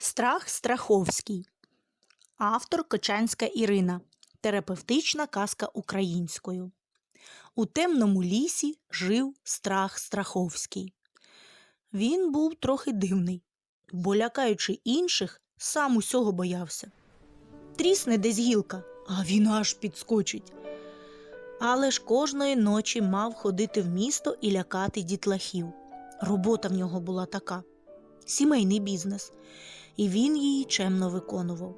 Страх Страховський. Автор Кочанська Ірина. Терапевтична казка українською. У темному лісі жив страх Страховський. Він був трохи дивний, бо, лякаючи інших, сам усього боявся. Трісне десь гілка, а він аж підскочить. Але ж кожної ночі мав ходити в місто і лякати дітлахів. Робота в нього була така сімейний бізнес, і він її чемно виконував.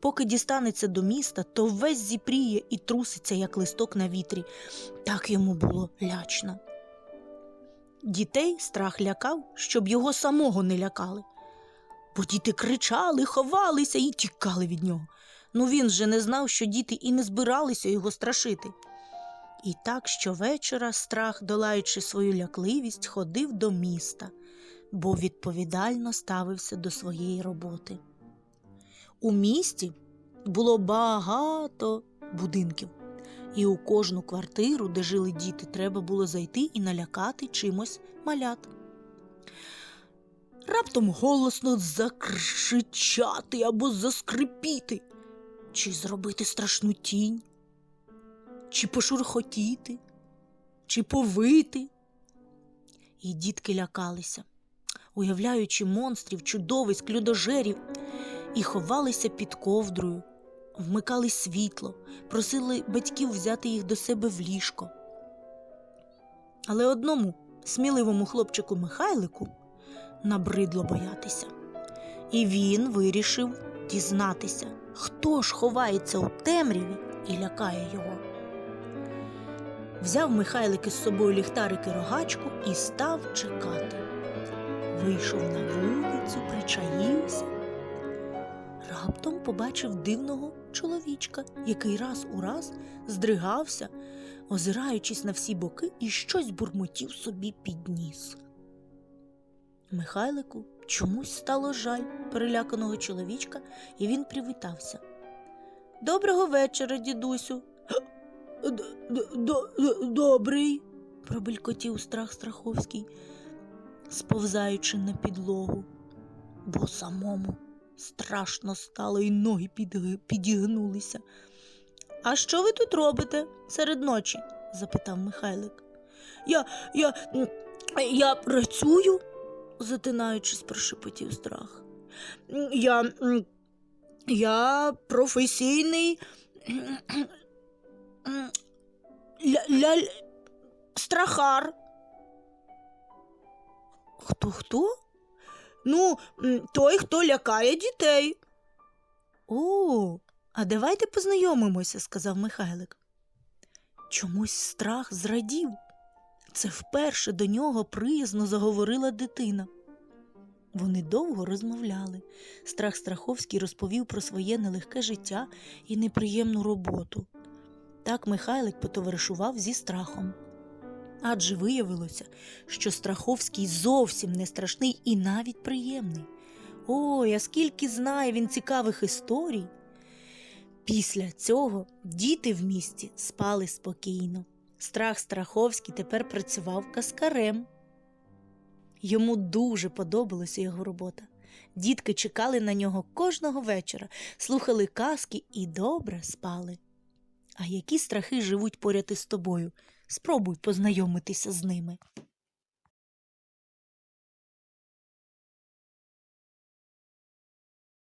Поки дістанеться до міста, то весь зіпріє і труситься, як листок на вітрі. Так йому було лячно. Дітей страх лякав, щоб його самого не лякали. Бо діти кричали, ховалися і тікали від нього. Ну він же не знав, що діти і не збиралися його страшити. І так щовечора страх, долаючи свою лякливість, ходив до міста, бо відповідально ставився до своєї роботи. У місті було багато будинків, і у кожну квартиру, де жили діти, треба було зайти і налякати чимось малят. Раптом голосно закричати або заскрипіти, чи зробити страшну тінь, чи пошурхотіти, чи повити. І дітки лякалися, уявляючи монстрів, чудовиськ, людожерів, і ховалися під ковдрою, вмикали світло, просили батьків взяти їх до себе в ліжко. Але одному сміливому хлопчику Михайлику набридло боятися, і він вирішив дізнатися, хто ж ховається у темряві і лякає його. Взяв Михайлик із собою ліхтарик і рогачку і став чекати. Вийшов на вулицю, причаївся. Раптом побачив дивного чоловічка, який раз у раз здригався, озираючись на всі боки, і щось бурмотів собі під ніс. Михайлику чомусь стало жаль переляканого чоловічка, і він привітався. Доброго вечора, дідусю. Добрий, пробелькотів страх Страховський, сповзаючи на підлогу, бо самому страшно стало і ноги підігнулися. А що ви тут робите серед ночі? запитав Михайлик. Я, я, я працюю, затинаючись, прошепотів страх. Я, я професійний ля, ля, страхар. Хто хто? Ну, той, хто лякає дітей. О, а давайте познайомимося, сказав Михайлик. Чомусь страх зрадів. Це вперше до нього приязно заговорила дитина. Вони довго розмовляли. Страх Страховський розповів про своє нелегке життя і неприємну роботу. Так Михайлик потоваришував зі страхом. Адже виявилося, що Страховський зовсім не страшний і навіть приємний. Ой, а скільки знає він цікавих історій. Після цього діти в місті спали спокійно. Страх Страховський тепер працював каскарем. Йому дуже подобалася його робота. Дітки чекали на нього кожного вечора, слухали казки і добре спали. А які страхи живуть поряд із тобою? Спробуй познайомитися з ними.